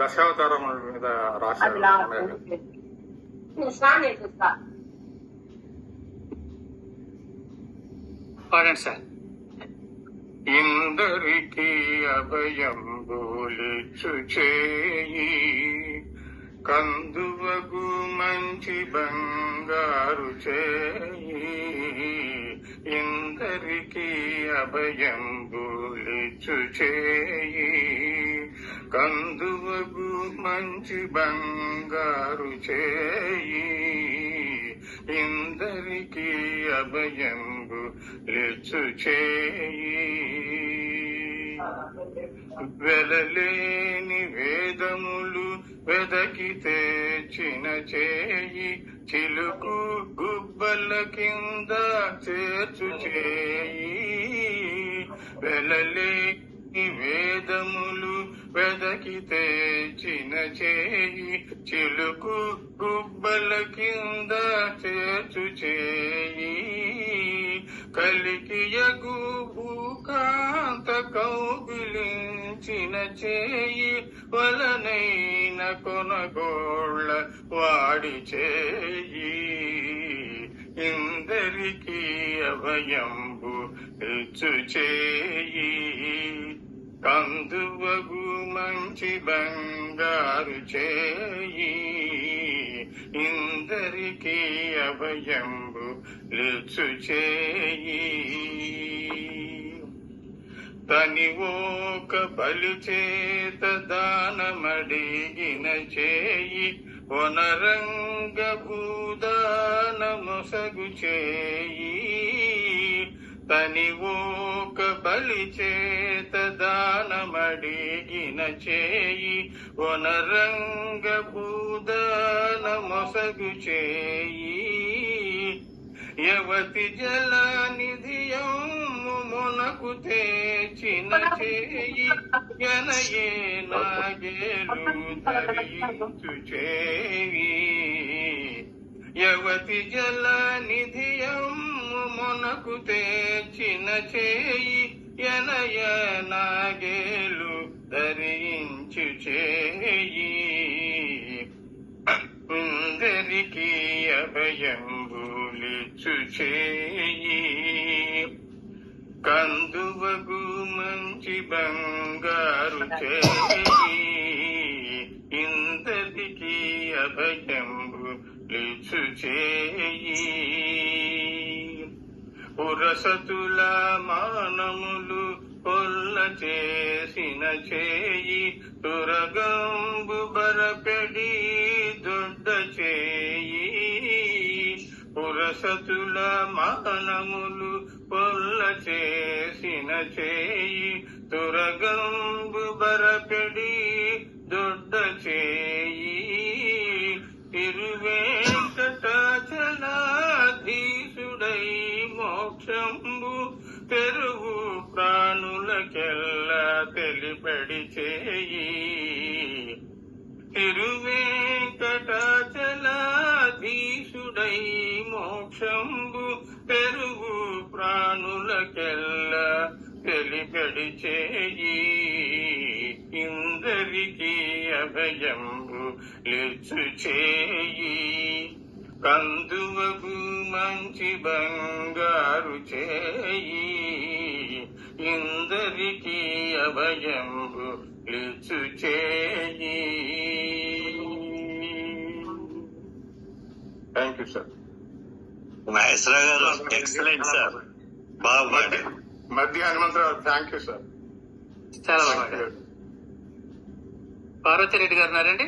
దశావతారముల మీద రాశారు. పాడండి సార్. ఇందరికి అభయం చేయి కందువగు మంచి బంగారు చేయి ఇందరికి అభయం చేయి కందువగు మంచి బంగారు చేయి ఇందరికి అభయంబు లెచ్చు చేయి. వెలలేని వేదములు వెదకి తెచ్చిన చేయి చిలుకు గుబ్బల కింద చేర్చు చేయి. వెలలే వేదములు వెదకి తెచ్చిన చేయి చిలుకు గుబ్బల కింద చేర్చు చేయి. కలికియగు భూకాంత కౌగిలించిన చేయి వలనైన కొనగోళ్ళ వాడి చేయి. ఇందరికీ అభయంబు ఇచ్చు చేయి. కందువగు మంచి బంగారు చేయి ఇందరికీ అభయంబు లుచు చేయి. తని ఓక బలి చేత దానమడిగిన చేయి వనరంగ భూదాన మొసగు చేయి. తని బలి చేత దానమడిగిన చేయి వనరంగ భూదాన మొసగు చేయి. యవతి జలనిధియము మునకు తేచిన చేయి గనయే నాగేలు ధరించు చేయి. యవతి జలనిధియం మునకు తెచ్చిన చేయి ఎనయ నాగేలు ధరించు చేయి. అందరికీ అభయంబులిచ్చు చేయి. కందువగు మంచి బంగారు చేయి. అభయం అభయంబులిచ్చు చేయి. పురసతుల మానములు కొల్ల చేసిన చేయి తురగంబు బరపెడి దొడ్డ చేయి. పురసతుల మానములు కొల్ల చేసిన చేయి తురగంబు బరపెడి దొడ్డ చేయి. తిరువేంకటాచలాధీసుడై మోక్షంబు తెరువు ప్రాణులకెల్ల తెలిపడి చేయి. తిరువేంకటాచలాధీసుడై మోక్షంబు తెరువు ప్రాణులకెల్ల తెలిపడి చేయి. ఇందరికీ అభయంబు లిచ్చు చేయి కందువగు మంచి బంగారు చేయి ఇందరికీ అభయంబు లిచ్చు చేయి. థ్యాంక్ యూ సార్ మహేశ్వర గారు ఎక్సలెంట్ సార్ బాగా పాడారు. మధ్య హనుమంతరావు థ్యాంక్ యూ సార్ చాలా బాగా పార్వతి రెడ్డి గారు ఉన్నారండి?